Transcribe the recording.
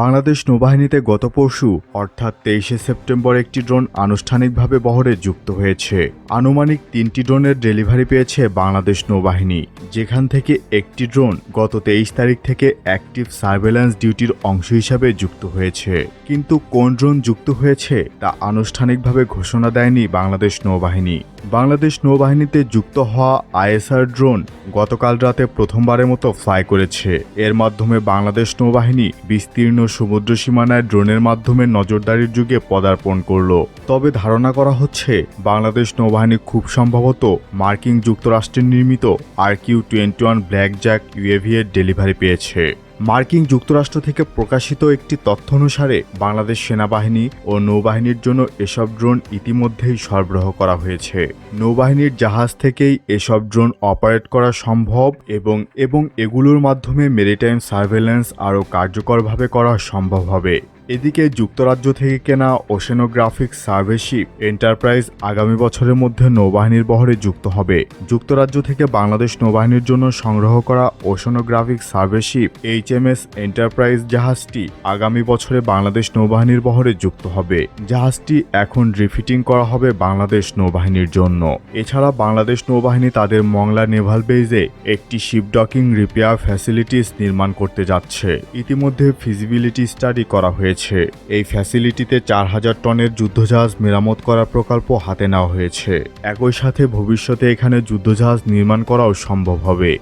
বাংলাদেশ নৌবাহিনীতে গত পরশু, অর্থাৎ তেইশে সেপ্টেম্বর, একটি ড্রোন আনুষ্ঠানিকভাবে বহরে যুক্ত হয়েছে। আনুমানিক তিনটি ড্রোনের ডেলিভারি পেয়েছে বাংলাদেশ নৌবাহিনী, যেখান থেকে একটি ড্রোন গত তেইশ তারিখ থেকে অ্যাক্টিভ সার্ভেলেন্স ডিউটির অংশ হিসাবে যুক্ত হয়েছে। কিন্তু কোন ড্রোন যুক্ত হয়েছে, তা আনুষ্ঠানিকভাবে ঘোষণা দেয়নি বাংলাদেশ নৌবাহিনী। বাংলাদেশ নৌবাহিনীতে যুক্ত হওয়া আইএসআর ড্রোন গতকাল রাতে প্রথমবারের মতো ফ্লাই করেছে। এর মাধ্যমে বাংলাদেশ নৌবাহিনী বিস্তীর্ণ সমুদ্র সীমানায় ড্রোনের মাধ্যমে নজরদারির যুগে পদার্পণ করল। তবে ধারণা করা হচ্ছে, বাংলাদেশ নৌবাহিনী খুব সম্ভবত মার্কিন যুক্তরাষ্ট্রের নির্মিত R Q twenty one black jack UAV এর ডেলিভারি পেয়েছে। মার্কিন যুক্তরাষ্ট্র থেকে প্রকাশিত একটি তথ্য অনুসারে বাংলাদেশ সেনাবাহিনী ও নৌবাহিনীর জন্য এসব ড্রোন ইতিমধ্যেই সরবরাহ করা হয়েছে। নৌবাহিনীর জাহাজ থেকেই এসব ড্রোন অপারেট করা সম্ভব এবং এবং এগুলোর মাধ্যমে মেরিটাইম সার্ভেলেন্স আরও কার্যকরভাবে করা সম্ভব হবে। এদিকে যুক্তরাজ্য থেকে কেনা ওশেনোগ্রাফিক সার্ভেশিপ এন্টারপ্রাইজ আগামী বছরের মধ্যে নৌবাহিনীর বহরে যুক্ত হবে। যুক্তরাজ্য থেকে বাংলাদেশ নৌবাহিনীর জন্য সংগ্রহ করা ওশেনোগ্রাফিক সার্ভেশিপ এস এন্টারপ্রাইজ জাহাজটি আগামী বছরে বাংলাদেশ নৌবাহিনীর বহরে যুক্ত হবে। জাহাজটি এখন রিফিটিং করা হবে বাংলাদেশ নৌবাহিনীর জন্য। এছাড়া বাংলাদেশ নৌবাহিনী তাদের মংলা নেভাল বেজে একটি শিপ ডকিং রিপেয়ার ফ্যাসিলিটিস নির্মাণ করতে যাচ্ছে। ইতিমধ্যে ফিজিবিলিটি স্টাডি করা হয়েছে। এই ফ্যাসিলিটিতে চার হাজার টনের যুদ্ধজাহাজ মেরামত করার প্রকল্প হাতে নেওয়া হয়েছে। একই সাথে ভবিষ্যতে এখানে যুদ্ধজাহাজ নির্মাণ করাও সম্ভব হবে।